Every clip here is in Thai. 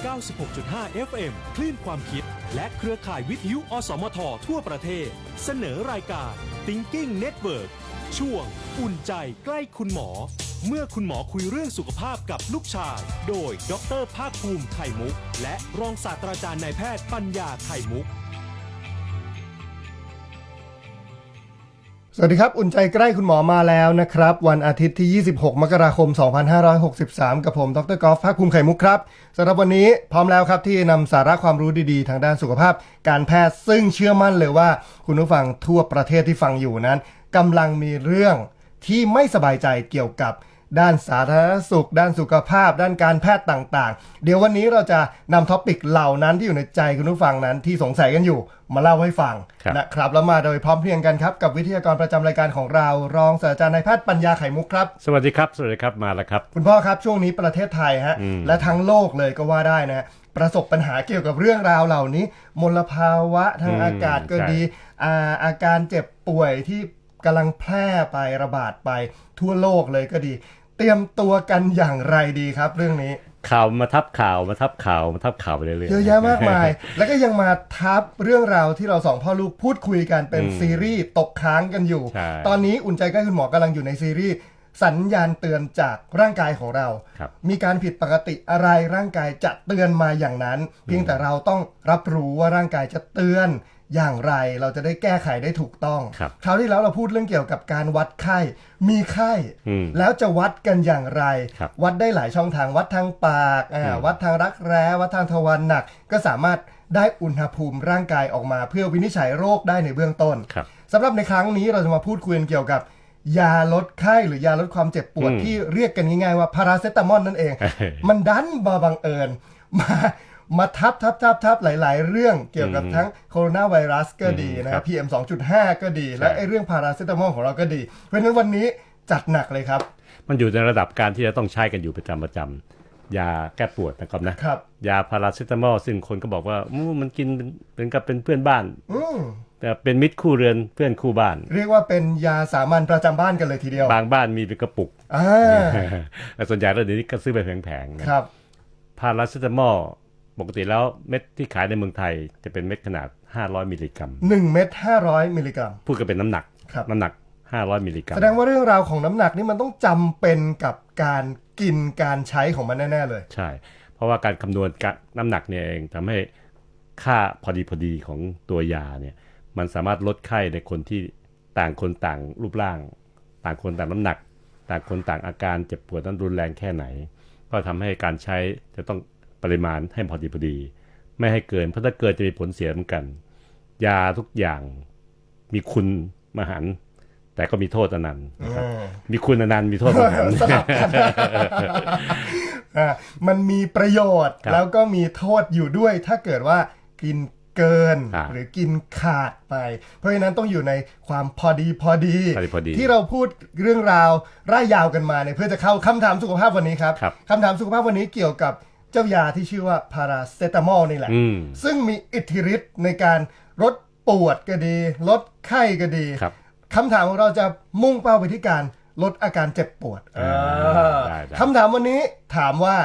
96.5 FM คลื่นความคิด และเครือข่ายวิทยุ อสมท ทั่วประเทศ เสนอรายการ Thinking Network ช่วง อุ่นใจใกล้คุณหมอ เมื่อคุณหมอคุยเรื่องสุขภาพกับลูกชาย โดย ดรภาคภูมิไข่มุก และรองศาสตราจารย์นายแพทย์ปัญญาไข่มุก สวัสดีครับ อุ่นใจใกล้คุณหมอมาแล้วนะครับ วันอาทิตย์ที่ 26 มกราคม 2563 กับผม ดรกอล์ฟภาคภูมิไข่มุกครับสำหรับวันนี้พร้อมแล้วครับที่นำสาระความรู้ดีๆ ทางด้านสุขภาพ การแพทย์ซึ่งเชื่อมั่นเลยว่า คุณผู้ฟังทั่วประเทศที่ฟังอยู่นั้นกำลังมีเรื่องที่ไม่สบายใจเกี่ยวกับ ด้านสาธารณสุข ด้านสุขภาพ ด้านการแพทย์ต่างๆ เดี๋ยววันนี้เราจะนำท็อปิกเหล่านั้นที่อยู่ในใจคุณผู้ฟังนั้นที่สงสัยกันอยู่มาเล่าให้ฟังครับนะครับแล้วมาโดยพร้อมเพรียงกันครับ กับวิทยากรประจำรายการของเรา รองศาสตราจารย์นายแพทย์ปัญญาไข่มุกครับ สวัสดีครับ สวัสดีครับมาแล้วครับ คุณพ่อครับช่วงนี้ประเทศไทยฮะอืมและทั้งโลกเลยก็ว่าได้นะฮะประสบปัญหาเกี่ยวกับเรื่องราวเหล่านี้ มลภาวะทางอากาศก็ดีอาอาการเจ็บป่วยที่กำลังแพร่ไประบาดไปทั่วโลกเลยก็ดี เตรียมตัวกันอย่างไรดีครับเรื่องนี้ ข่าวมาทับข่าวมาทับข่าวมาทับข่าวไปเรื่อยๆเยอะแยะมากมาย แล้วก็ยังมาทับเรื่องราวที่เราสองพ่อลูกพูดคุยกันเป็นอืมซีรีส์ตกค้างกันอยู่ใช่ตอนนี้อุ่นใจใกล้คุณหมอกำลังอยู่ในซีรีส์ สัญญาณเตือนจากร่างกายของเรา ครับมีการผิดปกติอะไรร่างกายจะเตือนมาอย่างนั้น เพียงแต่เราต้องรับรู้ว่าร่างกายจะเตือนอย่างไร เราจะได้แก้ไขได้ถูกต้องครับคราวที่แล้วเราพูดเรื่องเกี่ยวกับการวัดไข้ มีไข้ อืมแล้วจะวัดกันอย่างไร ครับวัดได้หลายช่องทางวัดทางปากอ่าอืมวัดทางรักแร้วัดทางทวารหนัก ก็สามารถได้อุณหภูมิร่างกายออกมา เพื่อวินิจฉัยโรคได้ในเบื้องต้น ครับ สำหรับในครั้งนี้เราจะมาพูดคุยกันเกี่ยวกับ ยาลดไข้หรือยาลดความเจ็บปวดอืมที่เรียกกันง่ายๆว่าพาราเซตามอลนั่นเองเฮ้ยมันดันมาบังเอิญมามาทับทับทับทับหลาย ๆ เรื่องเกี่ยวกับอืมทั้งโคโรนาไวรัสก็ดีอืมนะคครัรับบ PM 2.5 ก็ดี และไอ้เรื่องพาราเซตามอลของเราก็ดี เพราะฉะนั้นวันนี้จัดหนักเลยครับ มันอยู่ในระดับการที่จะต้องใช้กันอยู่ประจำประจำยาแก้ปวดนะครับนะครับยาพาราเซตามอลซึ่งคนก็บอกว่าอู้มันกินเป็นเป็นกับเป็นเพื่อนบ้านอืม แต่เป็นมิตรคู่เรือนเพื่อนคู่บ้าน เรียกว่าเป็นยาสามัญประจำบ้านกันเลยทีเดียว บางบ้านมีเป็นกระปุกอ่าแต่ส่วนใหญ่แล้วเดี๋ยวนี้ก็ซื้อไปแพงๆนะครับพาราเซตามอลปกติแล้วเม็ดที่ขายในเมืองไทยจะเป็นเม็ดขนาด 500 มิลลิกรัมหนึ่งเม็ดห้าร้อยมิลลิกรัม พูดกันเป็นน้ำหนักครับน้ำหนัก 500 มิลลิกรัม แสดงว่าเรื่องราวของน้ำหนักนี่มันต้องจำเป็นกับการกินการใช้ของมันแน่ๆเลย ใช่ เพราะว่าการคำนวณกะน้ำหนักเนี่ยเองทำให้ค่าพอดีพอดีของตัวยาเนี่ย มันสามารถลดไข้ในคนที่ต่างคนต่างรูปร่าง ต่างคนต่างน้ำหนัก ต่างคนต่างอาการเจ็บปวดนั้นรุนแรงแค่ไหน ก็ทำให้การใช้จะต้องปริมาณให้พอดีพอดี ไม่ให้เกินเพราะถ้าเกินจะมีผลเสียเหมือนกัน ยาทุกอย่างมีคุณมหันต์แต่ก็มีโทษอนันต์นะครับอืมมีคุณอนันต์มีโทษมหันต์สลับกันอ่ามันมีประโยชน์ครับแล้วก็มีโทษอยู่ด้วยถ้าเกิดว่ากิน เกินอ่าหรือกินขาดไป เพราะฉะนั้นต้องอยู่ในความพอดีพอดีพอดีพอดี ที่เราพูดเรื่องราวร่ายยาวกันมาเนี่ยเพื่อจะเข้าคำถามสุขภาพวันนี้ครับครับคำถามสุขภาพวันนี้เกี่ยวกับเจ้ายาที่ชื่อว่าพาราเซตามอลนี่แหละอืมซึ่งมีอิทธิฤทธิ์ในการลดปวดก็ดี ลดไข้ก็ดีครับคำถามของเราจะมุ่งเป้าไปที่การลดอาการเจ็บปวดอ่าอ่าได้ได้คำถามวันนี้ถามว่า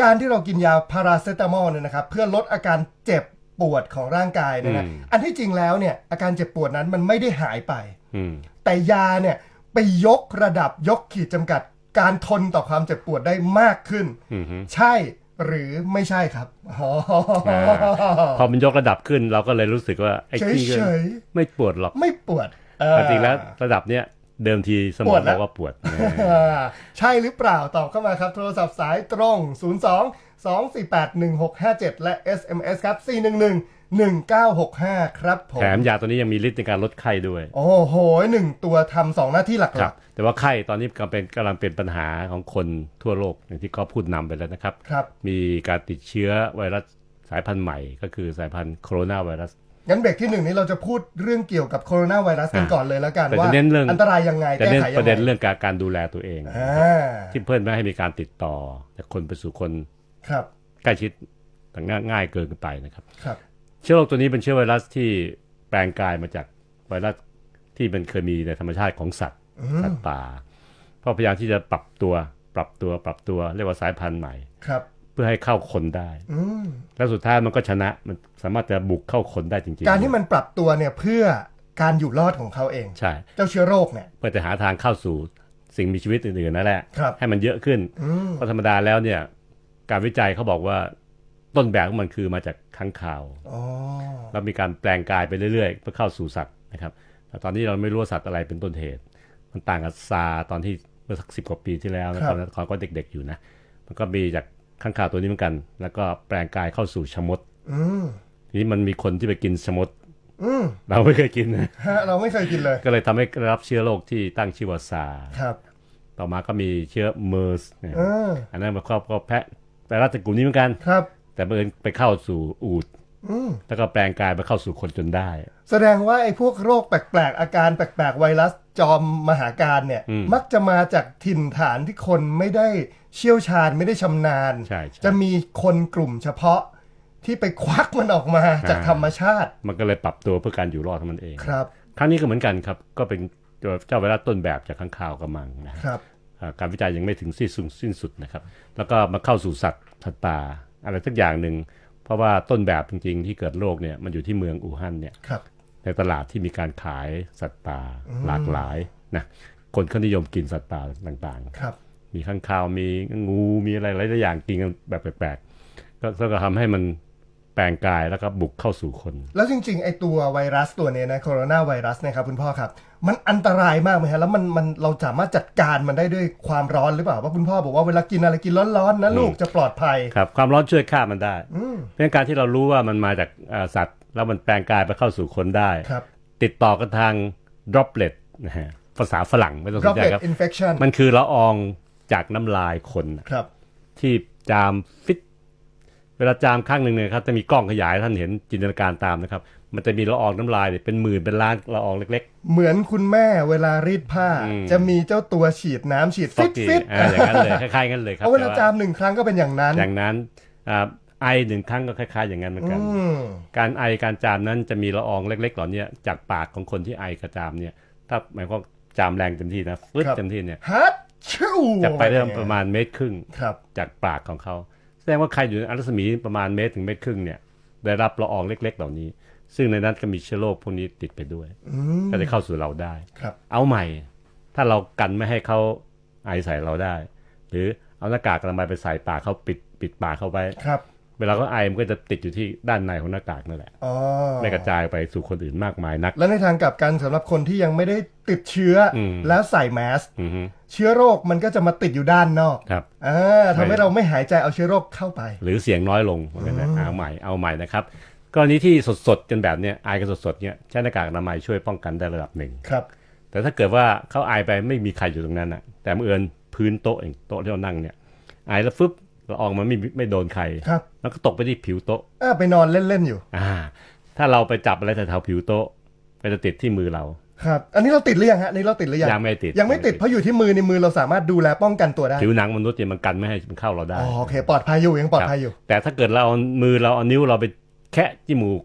การที่เรากินยาพาราเซตามอลเนี่ยนะครับ เพื่อลดอาการเจ็บ ปวดของร่างกายเนี่ยนะอืม อันที่จริงแล้วเนี่ยอาการเจ็บปวดนั้นมันไม่ได้หายไป อืม แต่ยาเนี่ยไปยกระดับยกขีดจำกัดการทนต่อความเจ็บปวดได้มากขึ้น อืมฮึ ใช่หรือไม่ใช่ครับอ๋ออ่าพอมันยกระดับขึ้นเราก็เลยรู้สึกว่าไอ้ที่ก็เฉย ไม่ปวดหรอกไม่ปวดเออ จริงๆแล้วระดับเนี้ยเดิมทีสมปอวงดแล้บวอกว่าปวดอ่าใช่หรือเปล่าตอบเข้ามาครับ โทรศัพท์สายตรง 02 248 1657และ SMS ครับ 411 1965 ครับผม แถมยาตัวนี้ยังมีฤทธิ์ในการลดไข้ด้วย โอ้โหหนึ่งตัวทำสองหน้าที่หลักครับ แต่ว่าไข้ตอนนี้กำลังเป็นกำลังเป็นปัญหาของคนทั่วโลกอย่างที่ก็พูดนำไปแล้วนะครับๆครับ มีการติดเชื้อไวรัสสายพันธุ์ใหม่ก็คือสายพันธุ์โคโรนาไวรัส งั้นเบรกที่หนึ่งนี้เราจะพูดเรื่องเกี่ยวกับโคโรนาไวรัสกันอ่าก่อนเลยแล้วกันแต่ว่าจะเน้นเรื่องอันตรายยังไงแต่แก้เน้นไขยังประเด็นไงเรื่องการการดูแลตัวเอง อ่า ที่เพื่อนไม่ให้มีการติดต่อจากคนไปสู่คน ครับใกล้ชิดแต่ง่ายง่ายเกินไปนะครับครับ เชื้อโรคตัวนี้เป็นเชื้อไวรัสที่แปลงกายมาจากไวรัสที่มันเคยมีในธรรมชาติของสัตว์อืสัมตว์ป่าก็พยายามที่จะปรับตัวปรับตัวปรับตัวเรียกว่าสายพันธุ์ใหม่ครับพื่อให้เข้าคนได้อืมแล้วสุดท้ายมันก็ชนะมันสามารถจะบุกเข้าคนได้จริงๆ การที่มันปรับตัวเนี่ยเพื่อการอยู่รอดของเขาเองใช่เจ้าเชื้อโรคเนี่ยเพื่อจะหาทางเข้าสู่สิ่งมีชีวิตอื่นๆนั่นแหละครับให้มันเยอะขึ้นอืมเพราะธรรมดาแล้วเนี่ย การวิจัยเขาบอกว่าต้นแบบของมันคือมาจากค้างคาวอ๋อแล้วมีการแปลงกายไปเรื่อยๆ เพื่อเข้าสู่สัตว์นะครับแต่ตอนนี้เราไม่รู้ว่าสัตว์อะไรเป็นต้นเหตุ มันต่างกับซาร์ตอนที่เมื่อสักสิบกว่าปีที่แล้วนะตอนนั้นเขาก็เด็กๆอยู่นะมันก็มีจากข้างคาวตัวนี้เหมือนกัน แล้วก็แปลงกายเข้าสู่ชะมดอืมทีนี้มันมีคนที่ไปกินชะมดอืมเราไม่เคยกินนะฮะเราไม่เคยกินเลย ก็เลยทำให้ได้รับเชื้อโรคที่ตั้งชื่อว่าซาร์ครับ ต่อมาก็มีเชื้อเมอร์สเนี่ยเอออันนั้นมันครอบก็แพะ ไวรัสจากกลุ่มนี้เหมือนกัน ครับ แต่บังเอิญไปเข้าสู่อูดอืมแล้วก็แปลงกายไปเข้าสู่คนจนได้ แสดงว่าไอ้พวกโรคแปลกๆ อาการแปลกๆ ไวรัสจอมมหาการเนี่ยอืมมักจะมาจากถิ่นฐานที่คนไม่ได้เชี่ยวชาญไม่ได้ชำนาญ ใช่ใช่ จะมีคนกลุ่มเฉพาะที่ไปควักมันออกมาจากอ่าธรรมชาติมันก็เลยปรับตัวเพื่อการอยู่รอดของมันเอง ครับ ครั้งนี้ก็เหมือนกันครับ ก็เป็นตัวเจ้าไวรัสต้นแบบจากข้างคาวกระมังนะฮะครับอ่า การวิจัยยังไม่ถึงสิ้นสุดสิ้นสุดนะครับ แล้วก็มาเข้าสู่สัตว์สัตว์ป่าอะไรสักอย่างหนึ่ง เพราะว่าต้นแบบจริงๆที่เกิดโรคเนี่ยมันอยู่ที่เมืองอู่ฮั่นเนี่ยครับในตลาดที่มีการขายสัตว์ป่าหลากหลายนะคนเขานิยมกินสัตว์ป่าต่างครับๆมีข้างคาวมีงูมีอะไรหลายๆอย่างกินกันแบบแปลกๆก็ก็ทำให้มัน แปลงกายแล้วก็บุกเข้าสู่คน แล้วจริงๆ ไอตัวไวรัสตัวเนี้ยนะโคโรนาไวรัสเนะครับคุณพ่อครับ มันอันตรายมากไหมฮะแล้วมันมันเราสามารถจัดการมันได้ด้วยความร้อนหรือเปล่าว่าคุณพ่อบอกว่าเวลากินอะไรกินร้อนๆนะลูกจะปลอดภัยครับความร้อนช่วยฆ่ามันได้อืมเพราะฉะนั้นการที่เรารู้ว่ามันมาจากเอ่อสัตว์ แล้วมันแปลงกายไปเข้าสู่คนได้ครับติดต่อกันทาง droplet นะฮะภาษาฝรั่งไม่ต้องสนใจ droplet ครับ infection มันคือละอองจากน้ำลายคนน่ะครับที่จามฟิต เวลาจามข้างหนึ่งเนี่ยครับจะมีกล้องขยายท่านเห็นจินตนาการตามนะครับ มันจะมีละอองน้ำลายเนี่ยเป็นหมื่นเป็นล้านละอองเล็กเหมือนคุณแม่เวลารีดผ้าอืมจะมีเจ้าตัวฉีดน้ำฉีดๆฟอฟิกตกี้ฟิตอ่าอย่างนั้นเลยคล้ายๆกันเลยครับเอาเวลาแต่จามหนึ่งครั้งก็เป็นอย่างนั้น อย่างนั้นอ่าไอหนึ่งครั้งก็คล้ายๆ อย่างนั้นเหมือนกันอืมการไอการจามนั้นจะมีละอองเล็ก ๆ เหล่านี้จากปากของคนที่ไอกระจามเนี่ย ถ้าหมายความจามแรงเต็มที่นะฟึดครับเต็มที่เนี่ยฮัทชิวจะไปได้ประมาณเมตรครึ่งครับจากปากของเขา แสดงว่าใครอยู่ในรัศมีประมาณเมตรถึงเมตรครึ่งเนี่ยได้รับละอองเล็ก ๆ เหล่านี้ ซึ่งในนั้นก็มีเชื้อโรคพวกนี้ติดไปด้วยอืมก็จะเข้าสู่เราได้ครับ เอาใหม่ ถ้าเรากันไม่ให้เขาไอใส่เราได้ หรือเอาหน้ากากอนามัยไปใส่ปากเขาปิดปิดปากเขาไว้ครับ เวลาเขาไอมันก็จะติดอยู่ที่ด้านในของหน้ากากนั่นแหละอ๋อไม่กระจายไปสู่คนอื่นมากมายนัก แล้วในทางกลับกันสำหรับคนที่ยังไม่ได้ติดเชื้ออมแล้วใส่แมสอือฮึเชื้อโรคมันก็จะมาติดอยู่ด้านนอกครับอ่าทำให้เราไม่หายใจเอาเชื้อโรคเข้าไป หรือเสียงน้อยลงเหมือนกันนะเอาใหม่เอาใหม่นะครับกรณีที่สดๆกันแบบเนี้ยไอกันสดๆเนี้ยใช้หน้ากากอนามัยช่วยป้องกันได้ระดับหนึ่งครับ แต่ถ้าเกิดว่าเขาไอไปไม่มีใครอยู่ตรงนั้นนะแต่เมื่อเอิญพื้นโต๊ะเองโต๊ะที่เรานั่งเนี่ยไอแล้วฟึบ ละอองมันไม่ไม่โดนใครครับ แล้วก็ตกไปที่ผิวโต๊ะอ่าไปนอนเล่นๆอยู่ อ่า ถ้าเราไปจับอะไรแถวๆผิวโต๊ะก็จะติดที่มือเรา ครับ อันนี้เราติดหรือยังฮะอันนี่เราติดหรือยังยังไม่ติดยังไม่ติดเพราะอยู่ที่มือในมือเราสามารถดูแลป้องกันตัวได้ผิวหนังมนุษย์เนี่ยมันกันไม่ให้มันเข้าเราได้ อ๋อโอเค ปลอดภัยอยู่ยังปลอดภัยอยู่ แต่ถ้าเกิดเราเอามือเราเอานิ้วเราไป แคะจมูก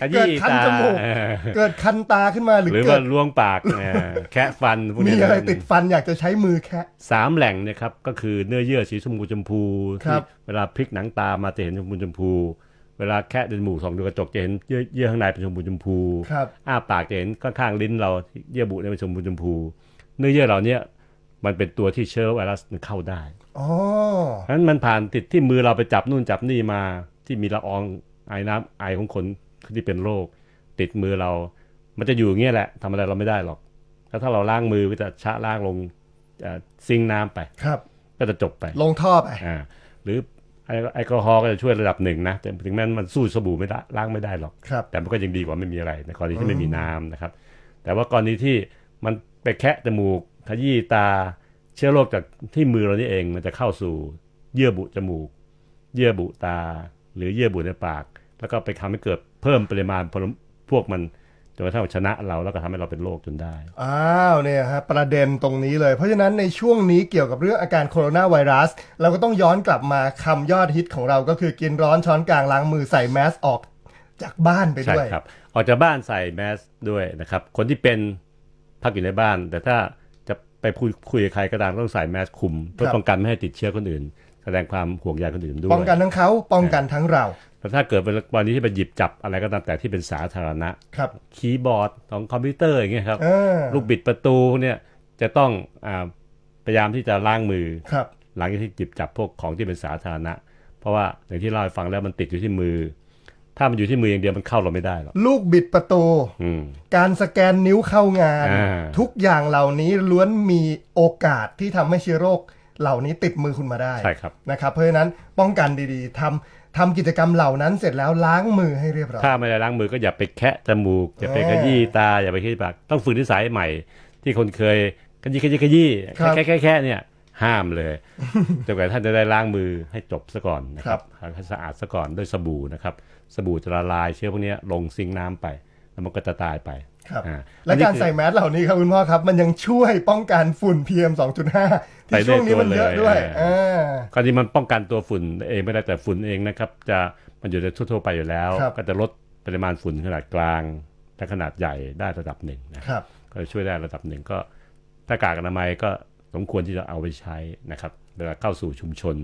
ขเกิดคันตาจมูกเออเกิดคันตาขึ้นมาหรือหรือเกิว่าดล้วงปากเออแคะฟันพวกมีนี้อะไรติดฟันอยากจะใช้มือแค่สามแหล่งเนี่ยครับก็คือเนื้อเยื่อสีชมพูชมพูครัที่บเวลาพลิกหนังตามาจะเห็นชมพูชมพู เวลาแคะจมูกสองดูกระจกจะเห็นเยื่อเยื่อข้างในเป็นชมพูชมพูครับอ้าปากจะเห็นข้างๆลิ้นเราเยื่อบุเนี่ยเป็นชมพูชมพู เนื้อเยื่อเหล่าเนี้ยมันเป็นตัวที่เชื้อไวรัสมันเข้าได้อ๋อเพราะฉะนั้นมันผ่านติดที่มือเราไปจับนู่นจับนี่มาที่มีละออง ไอน้ำไอของคนที่เป็นโรค ติดมือเรา มันจะอยู่อย่างเงี้ยแหละทำอะไรเราไม่ได้หรอกแล้วถ้าเราล้างมือก็จะชะล้างลงเอ่อซิงค์น้ำไปครับ ก็จะจบไป ลงท่อไปอ่าหรือแอลแอลกอฮอล์ก็จะช่วยระดับหนึ่งนะแต่ถึงแม้มันสู้สบู่ไม่ได้ล้างไม่ได้หรอกครับแต่มันก็ยังดีกว่าไม่มีอะไรในกรณีที่ไม่มีน้ำนะครับ แต่ว่ากรณีที่มันไปแคะจมูกขยี้ตาเชื้อโรคจากที่มือเรานี่เองมันจะเข้าสู่เยื่อบุจมูก เยื่อบุตา หรือเยื่อบุในปาก แล้วก็ไปทำให้เกิดเพิ่มปริมาณพวกมันจนกระทั่งชนะเราแล้วก็ทำให้เราเป็นโรคจนได้ อ้าวเนี่ยฮะประเด็นตรงนี้เลย เพราะฉะนั้นในช่วงนี้เกี่ยวกับเรื่องอาการโคโรนาไวรัส เราก็ต้องย้อนกลับมาคำยอดฮิตของเราก็คือกินร้อนช้อนกลางล้างมือใส่แมสออกจากบ้านไปใช่ด้วยครับ ออกจากบ้านใส่แมสด้วยนะครับ คนที่เป็นพักอยู่ในบ้าน แต่ถ้าจะไปพูดคุยกับใครก็ตามต้องใส่แมสคุม เพื่อครับป้องกันไม่ให้ติดเชื้อคนอื่น แสดงความห่วงใยคนอื่นด้วยป้องกันทั้งเขาป้องกันทั้งเราแต่ถ้าเกิดเป็นกรณีที่ไปหยิบจับอะไรก็ตามแต่ที่เป็นสาธารณะครับคีย์บอร์ดของคอมพิวเตอร์อย่างเงี้ยครับเออลูกบิดประตูเนี่ยจะต้องอาพยายามที่จะล้างมือครับหลังจากที่หยิบจับพวกของที่เป็นสาธารณะ เพราะว่าอย่างที่เล่าให้ฟังแล้วมันติดอยู่ที่มือ ถ้ามันอยู่ที่มืออย่างเดียวมันเข้าเราไม่ได้หรอกลูกบิดประตูอืมการสแกนนิ้วเข้างานอ่าทุกอย่างเหล่านี้ล้วนมีโอกาสที่ทำให้เชื้อโรค เหล่านี้ติดมือคุณมาได้ใช่ครับนะครับ เพราะฉะนั้นป้องกันดีๆทำทำกิจกรรมเหล่านั้นเสร็จแล้วล้างมือให้เรียบร้อยถ้าไม่ได้ล้างมือก็อย่าไปแคะจมูกอย่าไปอ่าขยี้ตาอย่าไปขยี้ปากต้องฝึกนิสัยใหม่ ที่คนเคยขยี้ขยี้ขยี้ครับแค่แค่แค่เนี่ยห้ามเลยจนกว่าท่านจะได้ล้างมือให้จบซะก่อนนะคครัรับบให้สะอาดซะก่อนด้วยสบู่นะครับ สบู่จะละลายเชื้อพวกเนี้ยลงซิงค์น้ำไป แล้วมันก็จะตายไปครับอ่าและอันนี้การคือใส่แมสเหล่านี้ครับคุณพ่อครับ มันยังช่วยป้องกันฝุ่น PM 2.5ไป ที่ได้ช่วงนี้มันเยอะตัวเลยด้วยอ่าอ่าก็ที่มันป้องกันตัวฝุ่นเองไม่ได้แต่ฝุ่นเองนะครับ จะมันอยู่ในทั่วๆไปอยู่แล้วครับก็จะลดปริมาณฝุ่นขนาดกลางและขนาดใหญ่ได้ระดับหนึ่งนะครับ ก็ช่วยได้ระดับหนึ่งก็หน้ากากอนามัยก็สมควรที่จะเอาไปใช้นะครับเวลาเข้าสู่ชุมชน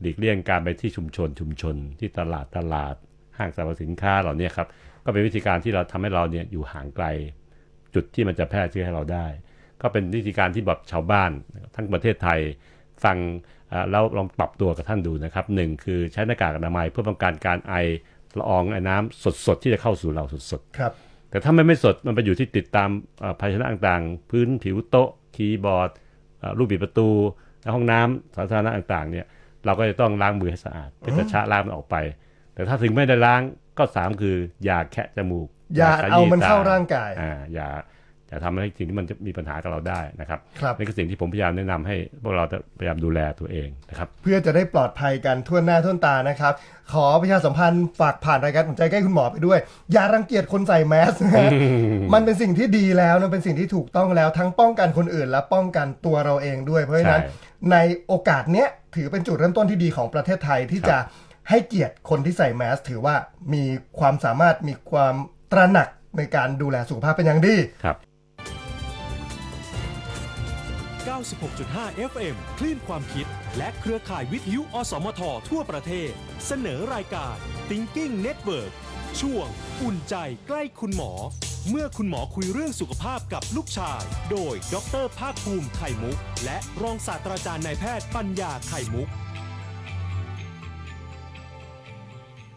หลีกเลี่ยงการไปที่ชุมชนชุมชน ที่ตลาดตลาด ห้างสรรพสินค้าเหล่านี้ครับก็เป็นวิธีการที่เราทำให้เราเนี่ยอยู่ห่างไกล จุดที่มันจะแพร่เชื้อให้เราได้ ก็เป็นวิธีการที่แบบชาวบ้านทั้งประเทศไทยฟังเอ่อแล้วลองปรับตัวกับท่านดูนะครับหนึ่งคือใช้หน้ากากอนามัยเพื่อป้องกันการไอละอองไอน้ำสดๆ ที่จะเข้าสู่เราสดๆครับแต่ถ้ามันไม่สดมันไปอยู่ที่ติดตามเอ่อภาชนะต่างๆ พื้นผิวโต๊ะคีย์บอร์ดเอ่อลูกบิดประตูและห้องน้ำสาธารณะต่างๆเนี่ยเราก็จะต้องล้างมือให้สะอาดเพื่อจะชะล้างมันออกไป แต่ถ้าถึงไม่ได้ล้างก็สามคืออย่าแคะจมูก อย่าขเอามันตเข้าร่างกายอ่าอย่า อย่าทำให้สิ่งที่มันจะมีปัญหากับเราได้นะครับครับนี่คือสิ่งที่ผมพยายามแนะนำให้พวกเราจะพยายามดูแลตัวเองนะครับ เพื่อจะได้ปลอดภัยกันทั่วหน้าทั่วตานะครับ ขอประชาสัมพันธ์ฝากผ่านรายการผมใจใกล้คุณหมอไปด้วย อย่ารังเกียจคนใส่แมสนะฮะมันเป็นสิ่งที่ดีแล้วนะเป็นสิ่งที่ถูกต้องแล้วทั้งป้องกันคนอื่น และป้องกันตัวเราเองด้วย เพราะฉะนั้นใช่ในโอกาสเนี้ยถือเป็นจุดเริ่มต้นที่ดีของประเทศไทยที่จะให้เกียรติคนที่ใส่แมส ถือว่ามีความสามารถมีความตระหนักในการดูแลสุขภาพเป็นอย่างดีครับ 96.5 FM คลื่นความคิด และเครือข่ายวิทยุ อสมท ทั่วประเทศ เสนอรายการ Thinking Network ช่วง อุ่นใจใกล้คุณหมอ เมื่อคุณหมอคุยเรื่องสุขภาพกับลูกชาย โดย ดรภาคภูมิไข่มุก และรองศาสตราจารย์นายแพทย์ปัญญาไข่มุก